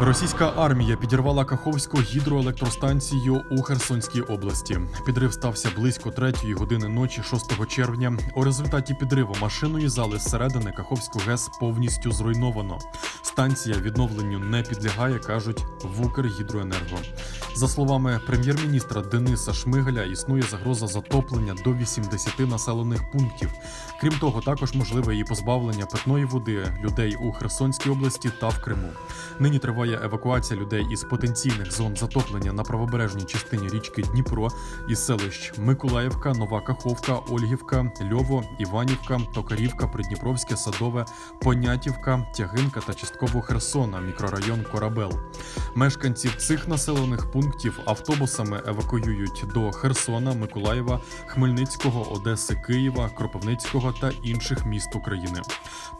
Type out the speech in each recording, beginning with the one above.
Російська армія підірвала Каховську гідроелектростанцію у Херсонській області. Підрив стався близько третьої години ночі, 6 червня. У результаті підриву машиною зали зсередини Каховську ГЕС повністю зруйновано. Станція відновленню не підлягає, кажуть в Укргідроенерго. За словами прем'єр-міністра Дениса Шмигаля, існує загроза затоплення до 80 населених пунктів. Крім того, також можливе і позбавлення питної води людей у Херсонській області та в Криму. Нині триває евакуація людей із потенційних зон затоплення на правобережній частині річки Дніпро із селищ Миколаївка, Нова Каховка, Ольгівка, Льово, Іванівка, Токарівка, Придніпровське, Садове, Понятівка, Тягинка та частково Херсона, мікрорайон Корабел. Мешканців цих населених пунктів автобусами евакуюють до Херсона, Миколаєва, Хмельницького, Одеси, Києва, Кропивницького та інших міст України.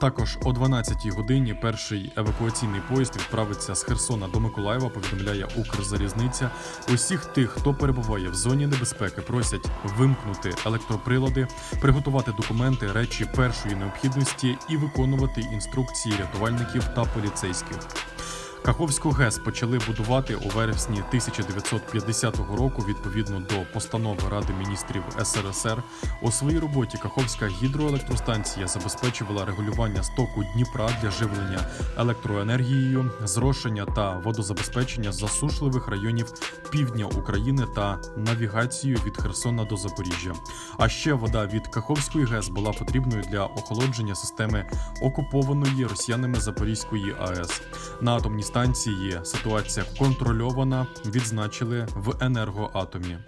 Також о 12-й годині перший евакуаційний поїзд відправиться з Херсона до Миколаєва. Повідомляє Укрзалізниця. Усіх тих, хто перебуває в зоні небезпеки, просять вимкнути електроприлади, приготувати документи, речі першої необхідності і виконувати інструкції рятувальників та поліцейських. Каховську ГЕС почали будувати у вересні 1950 року відповідно до постанови Ради міністрів СРСР. У своїй роботі Каховська гідроелектростанція забезпечувала регулювання стоку Дніпра для живлення електроенергією, зрошення та водозабезпечення засушливих районів півдня України та навігацію від Херсона до Запоріжжя. А ще вода від Каховської ГЕС була потрібною для охолодження системи окупованої росіянами Запорізької АЕС. На атомній станції ситуація контрольована, відзначили в енергоатомі.